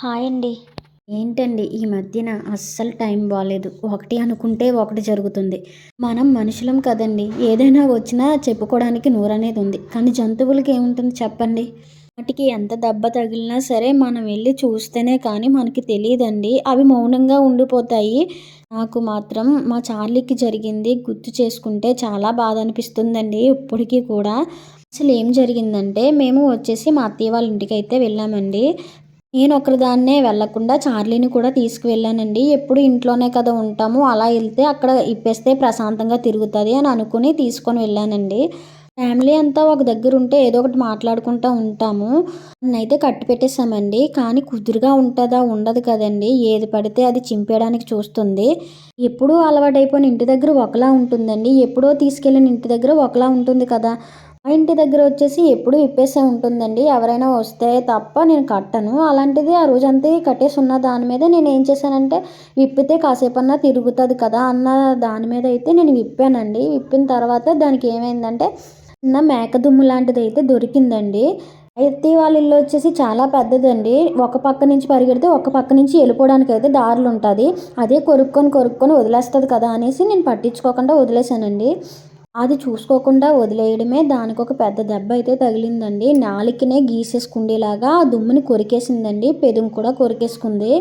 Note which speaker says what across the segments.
Speaker 1: Hi అండి.
Speaker 2: ఏంటండి ఈ మధ్యన అస్సలు టైం బాగాలేదు ఒకటి అనుకుంటే ఒకటి జరుగుతుంది. మనం మనుషులం కదండి. ఏదైనా వచ్చినా చెప్పుకోవడానికి నూరనేది ఉంది. కానీ జంతువులకి ఏముంటుంది చెప్పండి? వాటికి ఎంత దెబ్బ తగిలినా సరే మనం వెళ్ళి చూస్తేనే కానీ మనకి తెలియదండి. అవి మౌనంగా ఉండిపోతాయి. నాకు మాత్రం మా చార్లీకి జరిగింది గుర్తు చేసుకుంటే చాలా బాధ అనిపిస్తుందండి ఇప్పటికీ కూడా. అసలు ఏం జరిగిందంటే మేము వచ్చేసి మా అత్తయ్య వాళ్ళ ఇంటికి అయితే వెళ్ళామండి. నేను ఒకరిదాన్నే వెళ్ళకుండా చార్లీని కూడా తీసుకువెళ్ళానండి. ఎప్పుడు ఇంట్లోనే కదా ఉంటాము అలా వెళ్తే అక్కడ ఇప్పేస్తే ప్రశాంతంగా తిరుగుతుంది అని అనుకుని తీసుకొని వెళ్ళానండి. ఫ్యామిలీ అంతా ఒక దగ్గర ఉంటే ఏదో ఒకటి మాట్లాడుకుంటూ ఉంటాము. నన్నైతే కట్టి పెట్టేశామండి కానీ కుదురుగా ఉంటుందా ఉండదు కదండి. ఏది పడితే అది చింపేయడానికి చూస్తుంది. ఎప్పుడూ అలవాటైపోయిన ఇంటి దగ్గర ఒకలా ఉంటుందండి. ఎప్పుడో తీసుకెళ్ళిన ఇంటి దగ్గర ఒకలా ఉంటుంది కదా. మా ఇంటి దగ్గర వచ్చేసి ఎప్పుడు విప్పేసే ఉంటుందండి. ఎవరైనా వస్తే తప్ప నేను కట్టను. అలాంటిది ఆ రోజంతా కట్టేసి ఉన్న దాని మీద నేను ఏం చేశానంటే విప్పితే కాసేపన్నా తిరుగుతుంది కదా అన్న దాని మీద అయితే నేను విప్పానండి. విప్పిన తర్వాత దానికి ఏమైందంటే చిన్న మేక దుమ్ము లాంటిది అయితే దొరికిందండి. అయితే వాళ్ళ ఇల్లు వచ్చేసి చాలా పెద్దదండి. ఒక పక్క నుంచి పరిగెడితే ఒక పక్క నుంచి వెళ్ళిపోవడానికి అయితే దారులు ఉంటుంది అదే కొరుక్కొని కొరుక్కొని వదిలేస్తుంది కదా అనేసి నేను పట్టించుకోకుండా వదిలేశానండి. అది చూసుకోకుండా వదిలేయడమే దానికి ఒక పెద్ద దెబ్బ అయితే తగిలిందండి. నాలికనే గీసేసుకుండేలాగా ఆ దుమ్ముని కొరికేసిందండి. పెదం కూడా కొరికేసుకుంది.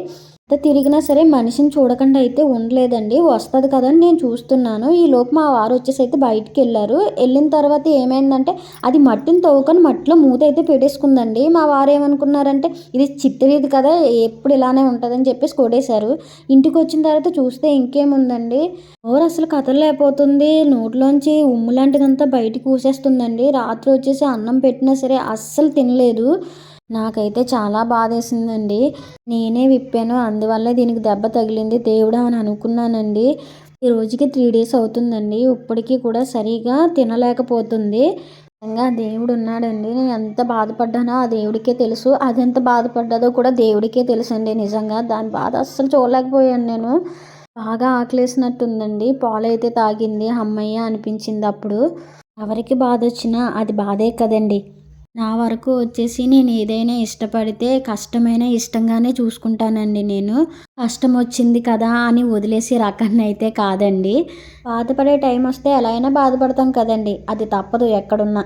Speaker 2: తిరిగినా సరే మనిషిని చూడకుండా అయితే ఉండలేదండి. వస్తుంది కదా అని నేను చూస్తున్నాను. ఈ లోపు మా వారు వచ్చేసి అయితే బయటికి వెళ్ళారు. వెళ్ళిన తర్వాత ఏమైందంటే అది మట్టిని తవ్వుకొని మట్టిలో మూత అయితే పెట్టేసుకుందండి. మా వారు ఏమనుకున్నారంటే ఇది చిత్తరిది కదా ఎప్పుడు ఇలానే ఉంటుందని చెప్పేసి కొడేశారు ఇంటికి వచ్చిన తర్వాత చూస్తే ఇంకేముందండి? నోరు అసలు కథలేకపోతుంది నోట్లోంచి ఉమ్ము లాంటిదంతా బయటికి కూసేస్తుందండి రాత్రి వచ్చేసి అన్నం పెట్టినా సరే అస్సలు తినలేదు. నాకైతే చాలా బాధేసిందండి. నేనే విప్పాను. అందువల్ల దీనికి దెబ్బ తగిలింది. దేవుడా అని అనుకున్నానండి. ఈ రోజుకి త్రీ డేస్ అవుతుందండి. ఇప్పటికీ కూడా సరిగా తినలేకపోతుంది. నిజంగా దేవుడు ఉన్నాడండి. నేను ఎంత బాధపడ్డానో ఆ దేవుడికే తెలుసు. అది ఎంత బాధపడ్డదో కూడా దేవుడికే తెలుసు అండి నిజంగా దాని బాధ అస్సలు చూడలేకపోయాను నేను. బాగా ఆకలేసినట్టుందండి. పాలైతే తాగింది. అమ్మయ్య అనిపించింది అప్పుడు. ఎవరికి బాధ వచ్చినా అది బాధే కదండి. నా వరకు వచ్చేసి నేను ఏదైనా ఇష్టపడితే కష్టమైన ఇష్టంగానే చూసుకుంటానండి నేను. కష్టం వచ్చింది కదా అని వదిలేసి రకాన్ని అయితే కాదండి. బాధపడే టైం వస్తే ఎలా అయినా బాధపడతాం కదండి. అది తప్పదు ఎక్కడున్నా.